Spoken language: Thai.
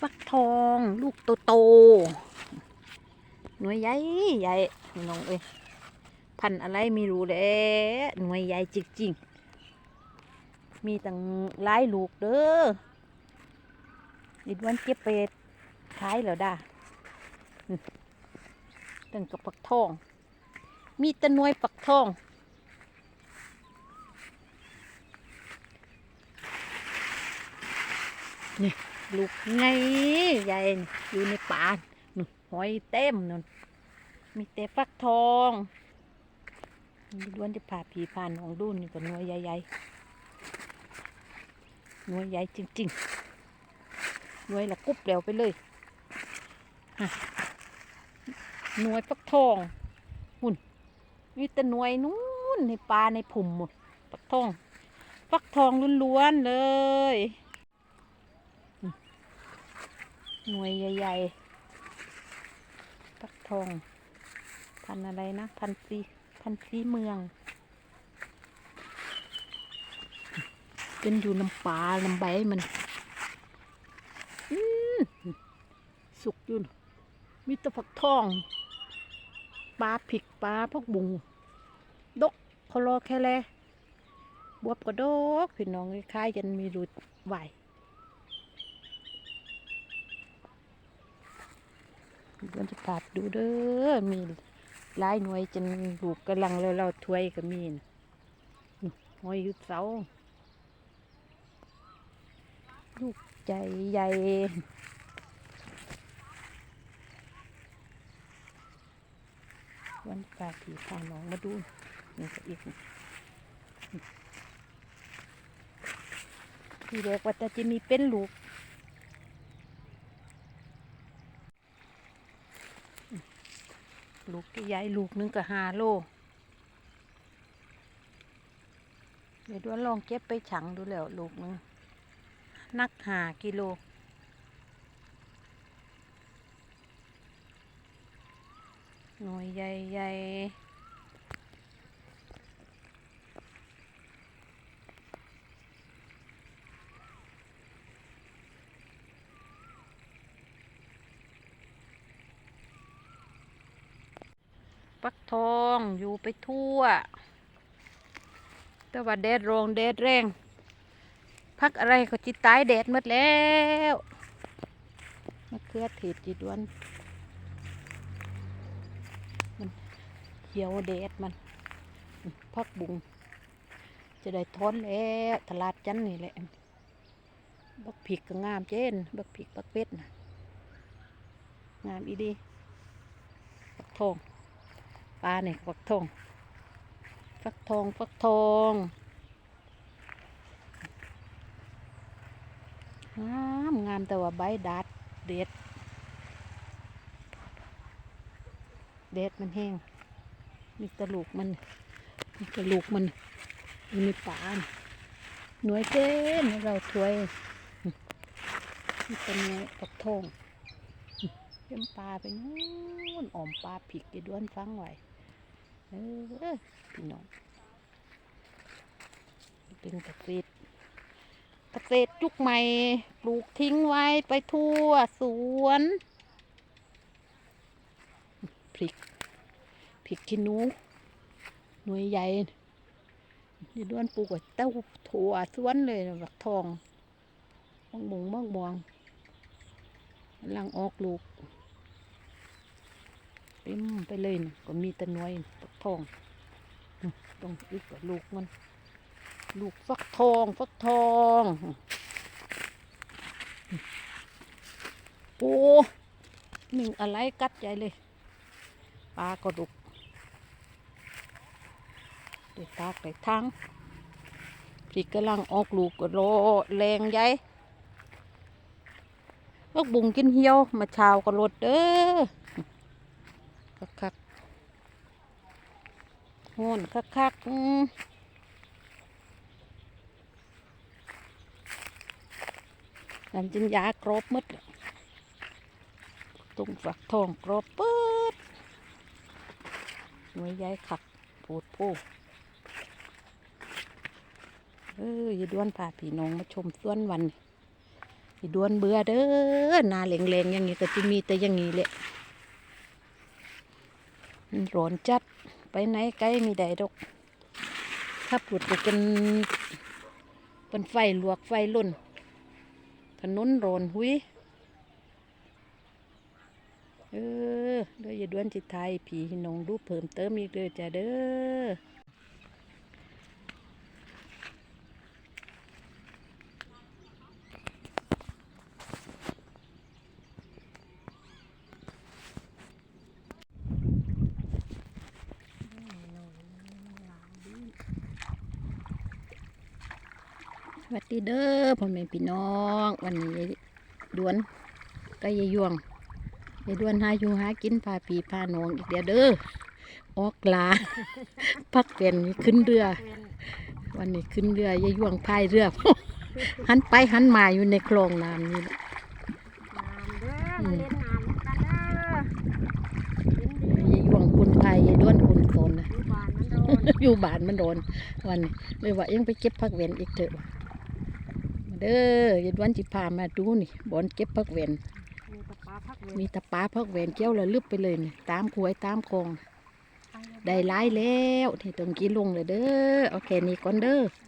ฟักทอง ลูกโตโตหน่วยใหญ่ใหญ่น้องเอ้ยพันอะไรไม่รู้แหละหน่วยใหญ่จริงๆ มีตั้งหลายลูกเด้อดิดวันเก็บไปขายแล้วด่าตั้งกับฟักทอง มีตะนวยฟักทองนี่ ลูกไงใหญ่อยู่ในป่านู่นหอยเต็มนู่นมีแต่ฟักทองด้วนจะผ่าผีผ่านของดูนี่ก็หน่วยใหญ่ๆหน่วยใหญ่จริงๆหน่วยละกุบแล้วไปเลยหน่วยฟักทองหุ่นมีแต่หน่วยนู้นในป่าในผุ่มหมดฟักทองฟักทองล้วนๆเลย หน่วยใหญ่ๆฟักทอง พันอะไรนะ พันธุ์สีพันธุ์สีเมืองเป็นอยู่ลำปลาลำใบมันอืมสุกอยู่นมีแตะฟักทองปลาผิกปลาพวกบุง ดกคอรอแค่แลบวบกระดกพี่น้องคล้ายกันมีรูดไหว เดี๋ยวจะปาดดูเด้อมีหลายหน่วยจนลูกกำลังแล้วเราถวยก็มีนะนี่หอยยุดเสาลูกใจใหญ่วันปาผีพาน้องมาดูนี่ก็อีกนี่ทีแรกว่าจะมีเป็นลูก ลูกใหญ่ลูกหนึงก็ห้าโลเดี๋ยวด้วยลองเก็บไปฉังดูแล้วลูกหนึงนักหากิโลหน่วยใหญ่ๆ ฟักทองอยู่ไปทั่ว แต่ว่าแดดแรงแดดแรงพักอะไรก็จิตายแดดหมดแล้วมะเขือเทศจีดวนมันเขียวแดดมันพักบุงจะได้ทนแล้วตลาดจันนี่แหละ บักผิกก็งามเจน บักผิกบักเป็ดนะงามอีดีฟักทอง ปลาเนี่ยฟักทองฟักทองฟักทองงามงามแต่ว่าใบดัดเด็ด เด็ดมันแห้ง มีกระลูกมันมีกระลูกมันอยู่ในป่าหน่วยเจนเราถวยนี่เป็นไงปักทองเลี้ยงปลาไปนู้นอ่อมปลาผิกจะด้วนฟังไว้ เออพี่น้องเป็นเกษตรเกษตรจุกใหม่ปลูกทิ้งไว้ไปทั่วสวนพริกพริกขี้หนูหน่วยใหญ่นี่ด้วนปลูกไว้เต้าถั่วสวนเลยนะบักทองมองบงมองบองลังออกลูกเต็มไปเลยนะก็มีแต่น่วย ทองต้องอีกกับลูกมัน ลูกฟักทองฟักทองโอ้หนึ่งอะไรกัดใหญ่เลยปลากระดุกเด็ดตากเด็ดทั้งพริกกำลังออกลูกก็รอแรงใหญ่ลูกบุงกินเหี่ยว มาช้าก็ลดเด้อคักคักๆ โหนคักคักๆอืมน้ำจินยากรบมดแล้งฝักทองกรบเปิดหน่วยใหญ่ขักปูดผู้เอออย่าด้วนพาพี่น้องมาชมสวนวันนี้อีดวนเบื่อเด้อนาแหลงๆอย่างนี้ก็จะมีแต่อย่างนี้แหละร้อนจัด ไปไหนไกลมีใดดอกขับรถไปกันเป็นไฟลวกไฟลุ่นถนนรนหุยเออเดี๋ยวอย่าดวนจิตไทยผีหนงดูเพิ่มเติมอีกเด้อจ้ะเด้อ วัสดีเด้อพ่อแม่พี่น้อง วันนี้ยายดวนก็ยายยวงยายดวนหาอยู่หากินพาปีพาน้องอีกเดียวเด้อออกลาพักเปลี่ยนขึ้นเรือ วันนี้ขึ้นเรือยายยวงพายเรือหันไปหันมาอยู่ในคลองน้ำนี่แหละน้ำเด้อมาเล่นน้ำกันเด้อเล่นดียายยวงคุณพายยายดวนคุณโคนนะอยู่บ้านมันโดนอยู่บ้านมันโดนวันนี้เลยว่ายังไปเก็บผักเวนอีกเถอะว่ะมา เด้อยายดวนจิพามาดูนี่บอนเก็บผักเวนมีตะปาพักเว้นมีแตะปลาพักแหวนเกี้ยวระลึบไปเลยนี่ตามควยตามคลองได้หลายแล้วที่ตรงกี้ลงเลยเด้อโอเคนี่ก่อนเด้อได้ยอด